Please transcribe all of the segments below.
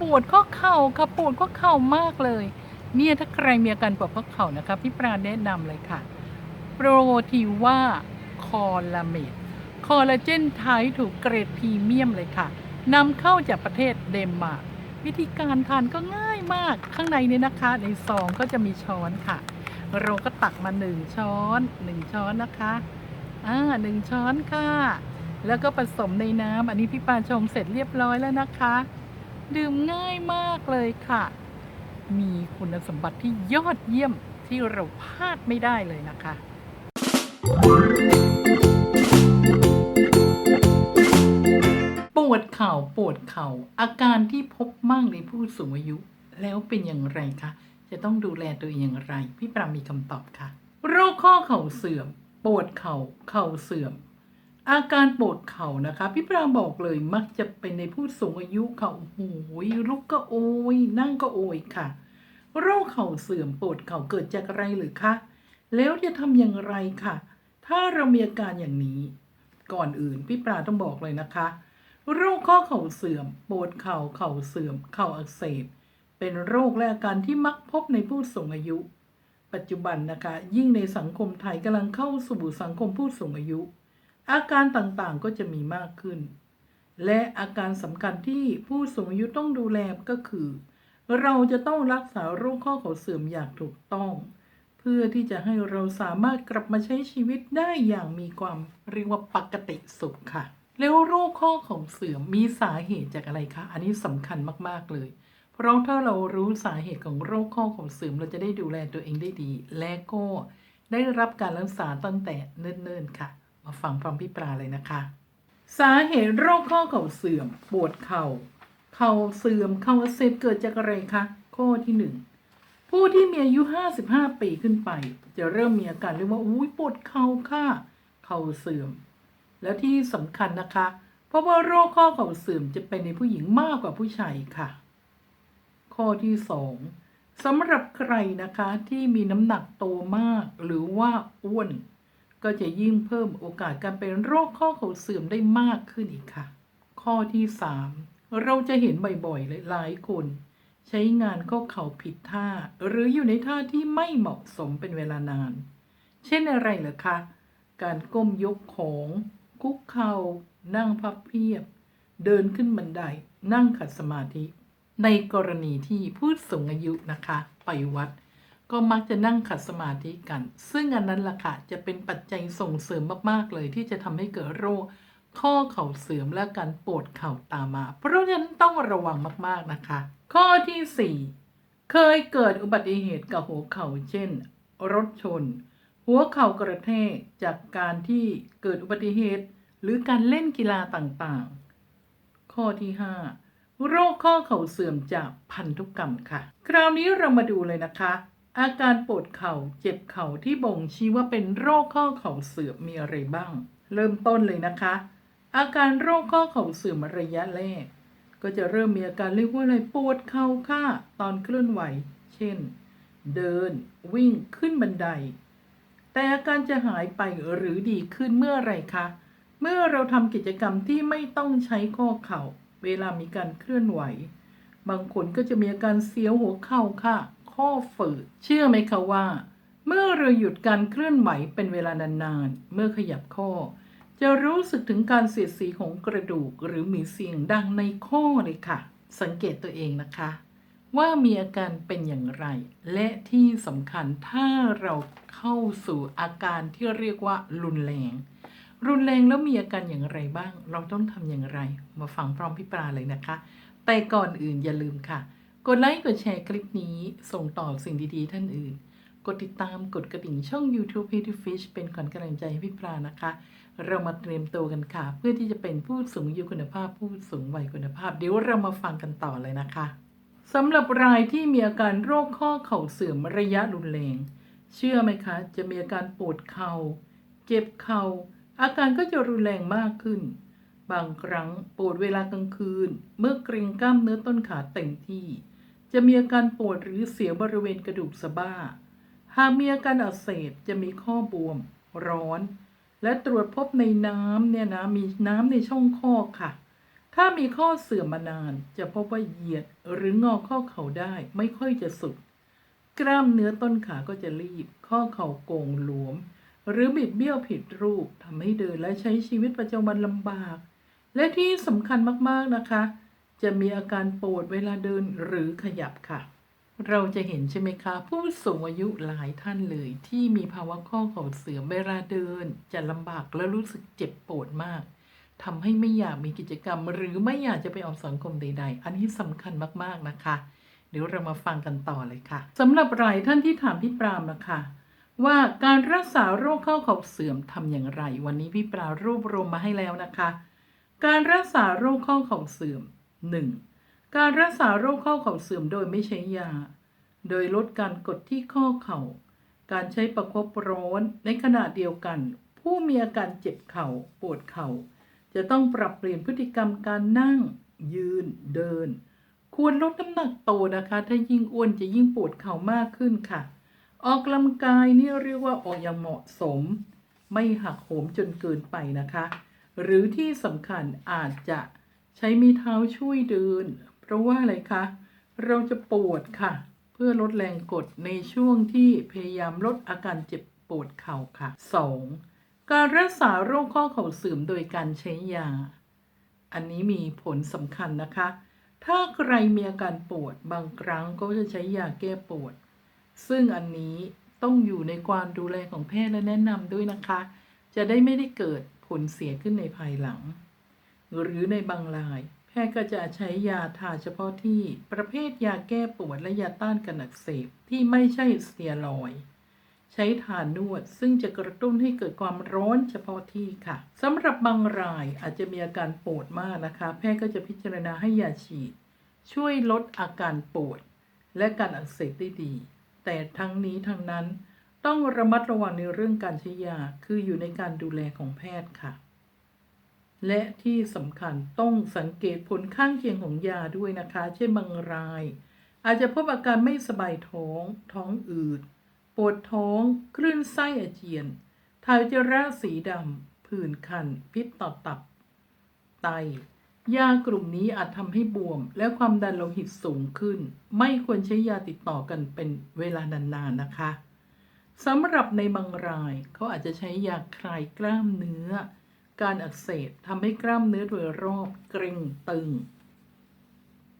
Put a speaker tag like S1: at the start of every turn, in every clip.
S1: ปวดข้อเข่าค่ะปวดข้อเข่ามากเลย เนี่ยถ้าใครมีอาการปวดข้อเข่านะคะพี่ปราแนะนำเลยค่ะ โปรทีว่าคอลลาเมดคอลลาเจนไทยถูกเกรดพรีเมียมเลยค่ะนำเข้าจากประเทศเดนมาร์กวิธีการทานก็ง่ายมากข้างในเนี่ยนะคะ ในซองก็จะมีช้อนค่ะ เราก็ตักมาหนึ่งช้อนหนึ่งช้อนนะคะอ่าหนึ่งช้อนค่ะ แล้วก็ผสมในน้ำอันนี้พี่ปาชงเสร็จเรียบร้อยแล้วนะคะ ดื่มง่ายมากเลยค่ะ มีคุณสมบัติที่ยอดเยี่ยมที่เราพลาดไม่ได้เลยนะคะ ปวดเข่าปวดเข่า อาการที่พบมากในผู้สูงอายุ แล้วเป็นอย่างไรคะ จะต้องดูแลตัวเองอย่างไร พี่ปรามีคำตอบค่ะ โรคข้อเข่าเสื่อม ปวดเข่า เข่าเสื่อม อาการปวดเข่านะคะ พี่ปราบอกเลยมักจะเป็นในผู้สูงอายุเข่าโอ้โหลุกก็โอยนั่งก็โอยค่ะ โรคเข่าเสื่อมปวดเข่าเกิดจากอะไรหรือคะแล้วจะทำอย่างไรค่ะ ถ้าเรามีอาการอย่างนี้ ก่อนอื่นพี่ปราต้องบอกเลยนะคะ โรคข้อเข่าเสื่อมปวดเข่าเข่าเสื่อม เข่าอักเสบ เป็นโรคและอาการที่มักพบในผู้สูงอายุ ปัจจุบันนะคะ ยิ่งในสังคมไทยกำลังเข้าสู่สังคมผู้สูงอายุ อาการต่างๆก็จะมีมากขึ้น และอาการสำคัญที่ผู้สูงอายุต้องดูแลก็คือ เราจะต้องรักษาโรคข้อเข่าเสื่อมอย่างถูกต้อง เพื่อที่จะให้เราสามารถกลับมาใช้ชีวิตได้อย่างมีความเรียกว่าปกติสุขค่ะ แล้วโรคข้อเข่าเสื่อมมีสาเหตุจากอะไรคะอันนี้สำคัญมากๆเลย เพราะถ้าเรารู้สาเหตุของโรคข้อเข่าเสื่อมเราจะได้ดูแลตัวเองได้ดี และก็ได้รับการรักษาตั้งแต่เนิ่นๆค่ะ ฟังพร้อมพี่ปลาเลยนะคะ สาเหตุโรคข้อเข่าเสื่อม ปวดเข่า เข่าเสื่อมเข่าอักเสบเกิดจากอะไรคะข้อที่หนึ่งผู้ที่มีอายุ 55 ปีขึ้นไป จะเริ่มมีอาการเรียกว่าอุ้ยปวดเข่าค่ะเข่าเสื่อม แล้วที่สำคัญนะคะ เพราะว่าโรคข้อเข่าเสื่อมจะเป็นในผู้หญิงมากกว่าผู้ชายค่ะ ข้อที่สองสำหรับใครนะคะที่มีน้ำหนักโตมากหรือว่าอ้วน ก็จะยิ่งเพิ่มโอกาสการเป็นโรคข้อเข่าเสื่อมได้มากขึ้นอีกค่ะ ข้อที่สามเราจะเห็นบ่อยๆหลายคน ใช้งานข้อเข่าผิดท่า หรืออยู่ในท่าที่ไม่เหมาะสมเป็นเวลานาน เช่นอะไรเหรอคะ การก้มยกของ คุกเข่านั่งพับเพียบ เดินขึ้นบันได นั่งขัดสมาธิ ในกรณีที่ผู้สูงอายุนะคะ ไปวัด ก็มักจะนั่งขัดสมาธิกัน ซึ่งอันนั้นล่ะค่ะจะเป็นปัจจัยส่งเสริมมากๆเลย ที่จะทำให้เกิดโรค ข้อเข่าเสื่อมและการปวดเข่าตามมา เพราะฉะนั้นต้องระวังมากๆนะคะ ข้อที่ 4 เคยเกิดอุบัติเหตุกับหัวเข่าเช่น รถชน หัวเข่ากระแทกจากการที่เกิดอุบัติเหตุ หรือการเล่นกีฬาต่างๆ ข้อที่ 5 โรคข้อเข่าเสื่อมจากพันธุกรรมค่ะ คราวนี้เรามาดูเลยนะคะ อาการปวดเข่าเจ็บเข่าที่บ่งชี้ว่าเป็นโรคข้อเข่าเสื่อมมีอะไรบ้าง เริ่มต้นเลยนะคะ อาการโรคข้อเข่าเสื่อมระยะแรก ก็จะเริ่มมีอาการเรียกว่าอะไรปวดเข่าค่ะตอนเคลื่อนไหว เช่น เดิน วิ่งขึ้นบันได แต่อาการจะหายไปหรือดีขึ้นเมื่อไรคะเมื่อเราทำกิจกรรมที่ไม่ต้องใช้ข้อเข่า เวลามีการเคลื่อนไหว บางคนก็จะมีอาการเสียวหัวเข่าค่ะ ข้อฝืด เชื่อไหมคะว่า เมื่อเราหยุดการเคลื่อนไหวเป็นเวลานานๆ เมื่อขยับข้อ จะรู้สึกถึงการเสียดสีของกระดูกหรือมีเสียงดังในข้อเลยค่ะ สังเกตตัวเองนะคะ ว่ามีอาการเป็นอย่างไร และที่สำคัญถ้าเราเข้าสู่อาการที่เรียกว่ารุนแรง รุนแรงแล้วมีอาการอย่างไรบ้าง เราต้องทำอย่างไร มาฟังพร้อมพี่ปลาเลยนะคะ แต่ก่อนอื่นอย่าลืมค่ะ กดไลค์กดแชร์คลิปนี้ส่งต่อสิ่งดีๆ ท่านอื่น กดติดตามกดกระดิ่งช่อง YouTube p e t y Fish เป็นขวัญกำลังใจให้พี่ปลานะคะ เรามาเตรียมตัวกันค่ะ เพื่อที่จะเป็นผู้สูงอายุคุณภาพผู้สูงวัยคุณภาพ เดี๋ยวเรามาฟังกันต่อเลยนะคะสำหรับรายที่มีอาการโรคข้อเข่าเสื่อมระยะรุนแรง เชื่อไหมคะ จะมีอาการปวดเข่าเจ็บเข่าอาการก็จะรุนแรงมากขึ้น บางครั้งปวดเวลากลางคืน เมื่อเกรงกล้ามเนื้อต้นขาเต็มที่ จะมีอาการปวดหรือเสียวบริเวณกระดูกสะบ้า หากมีอาการอักเสบจะมีข้อบวม ร้อน และตรวจพบในน้ำเนี่ยนะมีน้ำในช่องคลอค่ะ ถ้ามีข้อเสื่อมมานาน จะพบว่าเหยียดหรืองอข้อเข่าได้ไม่ค่อยจะสุด กล้ามเนื้อต้นขาก็จะรีบ ข้อเข่าโก่งหลวม หรือบิดเบี้ยวผิดรูปทำให้เดินและใช้ชีวิตประจำวันลำบาก และที่สำคัญมากๆนะคะ จะมีอาการปวดเวลาเดินหรือขยับค่ะ เราจะเห็นใช่ไหมคะ ผู้สูงอายุหลายท่านเลย ที่มีภาวะข้อเข่าเสื่อมเวลาเดิน จะลำบากและรู้สึกเจ็บปวดมากทำให้ไม่อยากมีกิจกรรม หรือไม่อยากจะไปออกสังคมใด ๆ อันนี้สำคัญมากๆนะคะ เดี๋ยวเรามาฟังกันต่อเลยค่ะสำหรับหลายท่านที่ถามพี่ปรามนะคะว่าการรักษาโรคข้อเข่าเสื่อมทำอย่างไร วันนี้พี่ปรารวบรวมมาให้แล้วนะคะ การรักษาโรคข้อเข่าเสื่อม 1. การรักษาโรคข้อเข่าเสื่อมโดยไม่ใช้ยา โดยลดการกดที่ข้อเข่า การใช้ประคบร้อนในขณะเดียวกัน ผู้มีอาการเจ็บเข่าปวดเข่า จะต้องปรับเปลี่ยนพฤติกรรมการนั่ง ยืน เดิน ควรลดน้ำหนักโตนะคะ ถ้ายิ่งอ้วนจะยิ่งปวดเข่ามากขึ้นค่ะ ออกกำลังกายนี่เรียกว่าออกอย่างเหมาะสม ไม่หักโหมจนเกินไปนะคะ หรือที่สำคัญอาจจะ ใช้มีเท้าช่วยเดิน เพราะว่าอะไรคะ เราจะปวดค่ะ เพื่อลดแรงกดในช่วงที่พยายามลดอาการเจ็บปวดเข่าค่ะ 2. การรักษาโรคข้อเข่าเสื่อมโดยการใช้ยา อันนี้มีผลสำคัญนะคะ ถ้าใครมีอาการปวดบางครั้งก็จะใช้ยาแก้ปวด ซึ่งอันนี้ต้องอยู่ในความดูแลของแพทย์และแนะนำด้วยนะคะ จะได้ไม่ได้เกิดผลเสียขึ้นในภายหลัง หรือในบางราย แพทย์ก็จะใช้ยาทาเฉพาะที่ประเภทยาแก้ปวดและยาต้านการอักเสบที่ไม่ใช่สเตียรอยใช้ทานวดซึ่งจะกระตุ้นให้เกิดความร้อนเฉพาะที่ค่ะสำหรับบางรายอาจจะมีอาการปวดมากนะคะ แพทย์ก็จะพิจารณาให้ยาฉีด ช่วยลดอาการปวด และการอักเสบได้ดี แต่ทั้งนี้ทั้งนั้น ต้องระมัดระวังในเรื่องการใช้ยาคืออยู่ในการดูแลของแพทย์ค่ะ และที่สำคัญต้องสังเกตผลข้างเคียงของยาด้วยนะคะ เช่นบางราย อาจจะพบอาการไม่สบายท้อง ท้องอืด ปวดท้อง คลื่นไส้อาเจียนถ่ายจจาระสีดำผื่นคัน พิษต่อตับ ไต ยากลุ่มนี้อาจทำให้บวม และความดันโลหิตสูงขึ้น ไม่ควรใช้ยาติดต่อกันเป็นเวลานานๆนะคะสำหรับในบางรายเขาอาจจะใช้ยาคลายกล้ามเนื้อ การอักเสบทำให้กล้ามเนื้อโดยรอบเกร็งตึง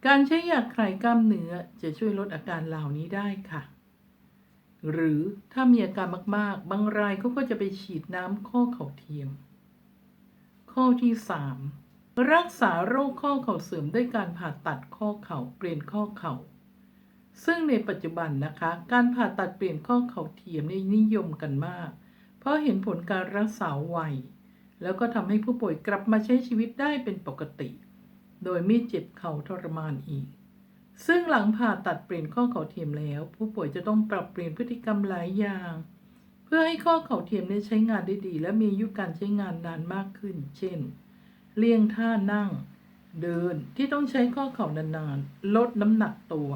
S1: การใช้ยาคลายกล้ามเนื้อจะช่วยลดอาการเหล่านี้ได้ค่ะ หรือถ้ามีอาการมากๆ บางรายเขาก็จะไปฉีดน้ำข้อเข่าเทียม ข้อที่ 3 รักษาโรคข้อเข่าเสื่อมด้วยการผ่าตัดข้อเข่าเปลี่ยนข้อเข่าซึ่งในปัจจุบันนะคะ การผ่าตัดเปลี่ยนข้อเข่าเทียมนี่นิยมกันมาก เพราะเห็นผลการรักษาไว แล้วก็ทำให้ผู้ป่วยกลับมาใช้ชีวิตได้เป็นปกติ โดยไม่เจ็บเข่าทรมานอีก ซึ่งหลังผ่าตัดเปลี่ยนข้อเข่าเทียมแล้ว ผู้ป่วยจะต้องปรับเปลี่ยนพฤติกรรมหลายอย่าง เพื่อให้ข้อเข่าเทียมได้ใช้งานได้ดี และมีอายุการใช้งานนานมากขึ้น เช่น เลี่ยงท่านั่ง เดินที่ต้องใช้ข้อเข่านานๆ ลดน้ำหนักตัว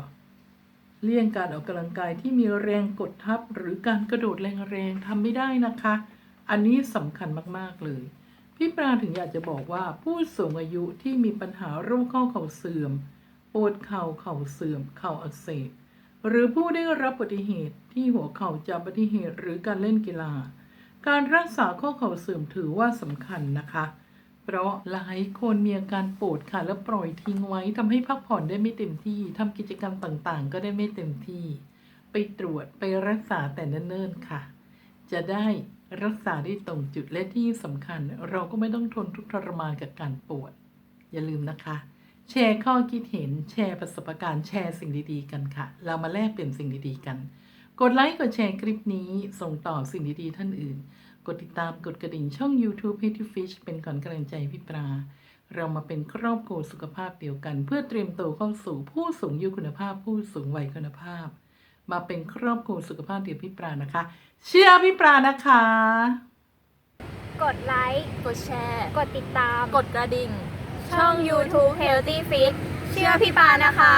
S1: เลี่ยงการออกกำลังกายที่มีแรงกดทับหรือการกระโดดแรงๆทำไม่ได้นะคะ อันนี้สำคัญมากๆเลย พี่ปราถึงอยากจะบอกว่าผู้สูงอายุที่มีปัญหาโรคข้อเข่าเสื่อมปวดเข่าเข่าเสื่อม เข่าอักเสบหรือผู้ได้รับอุบัติเหตุที่หัวเข่าจากอุบัติเหตุหรือการเล่นกีฬา การรักษาข้อเข่าเสื่อมถือว่าสำคัญนะคะ เพราะหลายคนมีอาการปวดค่ะแล้วปล่อยทิ้งไว้ทำให้พักผ่อนได้ไม่เต็มที่ทำกิจกรรมต่างๆ ก็ได้ไม่เต็มที่ ไปตรวจไปรักษาแต่เนิ่นๆค่ะ จะได้ รักษาได้ตรงจุดและที่สำคัญ เราก็ไม่ต้องทนทุกข์ทรมานกับการปวด อย่าลืมนะคะ แชร์ข้อคิดเห็นแชร์ประสบการณ์แชร์สิ่งดีๆ กันค่ะ เรามาแลกเปลี่ยนสิ่งดีๆกัน กดไลค์กดแชร์คลิปนี้ส่งต่อสิ่งดีๆท่านอื่น กดติดตามกดกระดิ่งช่อง YouTube h e a t y Fish เป็นก่อนกำลังใจพี่ปลาเรามาเป็นครอบครัวสุขภาพเดียวกัน เพื่อเตรียมตัวเข้าสู่ผู้สูงอายุคุณภาพผู้สูงวัยคุณภาพ มาเป็นครอบครัวสุขภาพเดียวพี่ปลานะคะ เชื่อพี่ปลานะคะ
S2: กดไลค์
S3: กดแชร์
S2: กดติดตาม
S3: กดกระดิ่ง
S2: ช่อง YouTube Healthy Fit เชื่อพี่ปานะคะ